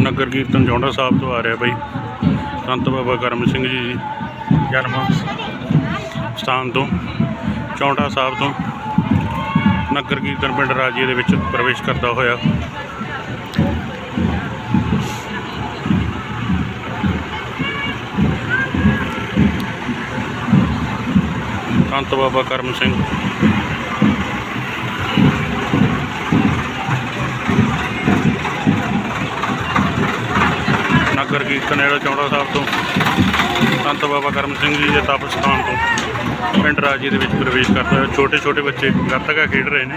ਨਗਰ ਕੀਰਤਨ ਜੌਂਡਾ ਸਾਹਿਬ ਤੋਂ ਆ ਰਿਹਾ ਬਾਈ। ਸੰਤ ਬਾਬਾ ਕਰਮ ਸਿੰਘ ਜੀ ਜਨਮ ਸਥਾਨ ਤੋਂ ਚੌਂਡਾ ਸਾਹਿਬ ਤੋਂ ਨਗਰ ਕੀਰਤਨ ਪਿੰਡ ਰਾਜੇ ਦੇ ਵਿੱਚ ਪ੍ਰਵੇਸ਼ ਕਰਦਾ ਹੋਇਆ। ਸੰਤ ਬਾਬਾ ਕਰਮ ਸਿੰਘ ਨਗਰ ਕੀਰਤਨ ਜਿਹੜਾ ਚੌਂੜਾ ਸਾਹਿਬ ਤੋਂ। ਸੰਤ ਬਾਬਾ ਕਰਮ ਸਿੰਘ ਜੀ ਦੇ ਤਪ ਸਥਾਨ ਤੋਂ ਪਿੰਡ ਰਾਜੀ ਦੇ ਵਿੱਚ ਪ੍ਰਵੇਸ਼ ਕਰਦਾ ਹੈ ਛੋਟੇ ਛੋਟੇ ਬੱਚੇ ਗੱਤਕਾ ਖੇਡ ਰਹੇ ਨੇ।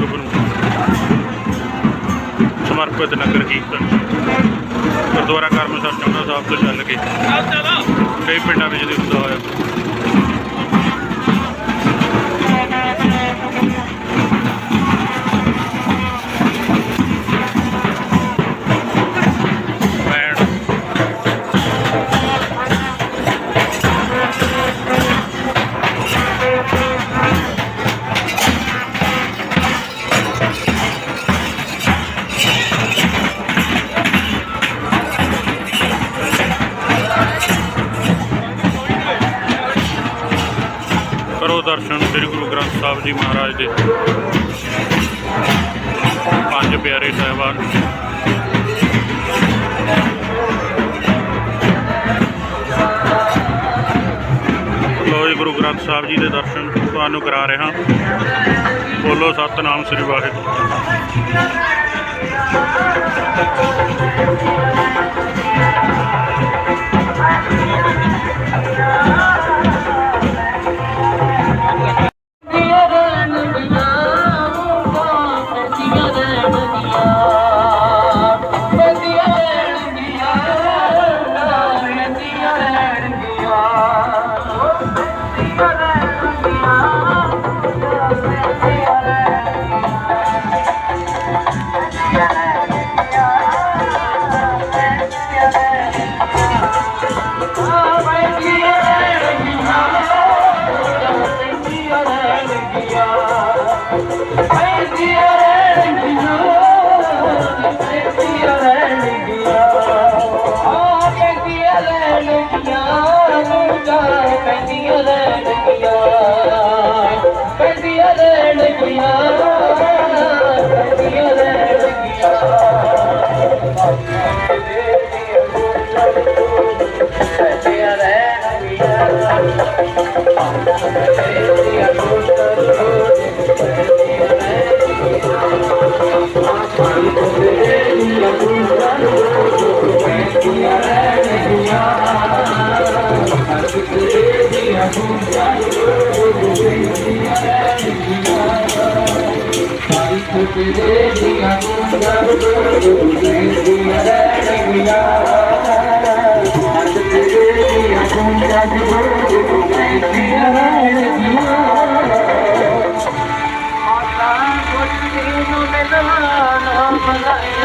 ਗੁਰਪੁਰਬ ਨੂੰ ਸਮਰਪਿਤ ਨਗਰ ਕੀਰਤਨ। ਗੁਰਦੁਆਰਾ ਕਰਮਸਰ ਚੌਂਡਾ ਸਾਹਿਬ ਤੋਂ ਚੱਲ ਕੇ ਕਈ ਪਿੰਡਾਂ ਵਿੱਚ ਦੀ ਹੁੰਦਾ ਹੋਇਆ। ਕਰੋ ਦਰਸ਼ਨ ਸ੍ਰੀ ਗੁਰੂ ਗ੍ਰੰਥ ਸਾਹਿਬ ਜੀ ਮਹਾਰਾਜ ਦੇ। ਪੰਜ ਪਿਆਰੇ ਸਾਹਿਬਾਨ। ਲੋ ਗੁਰੂ ਗ੍ਰੰਥ ਸਾਹਿਬ ਜੀ ਦੇ ਦਰਸ਼ਨ ਤੁਹਾਨੂੰ ਕਰਾ ਰਿਹਾ। ਬੋਲੋ ਸਤਨਾਮ ਸ੍ਰੀ ਵਾਹਿਗੁਰੂ। Bye. ਗੁਰਜੀ ਨੂੰ ਮਿਲਣਾ ਨਾ ਮਲਾ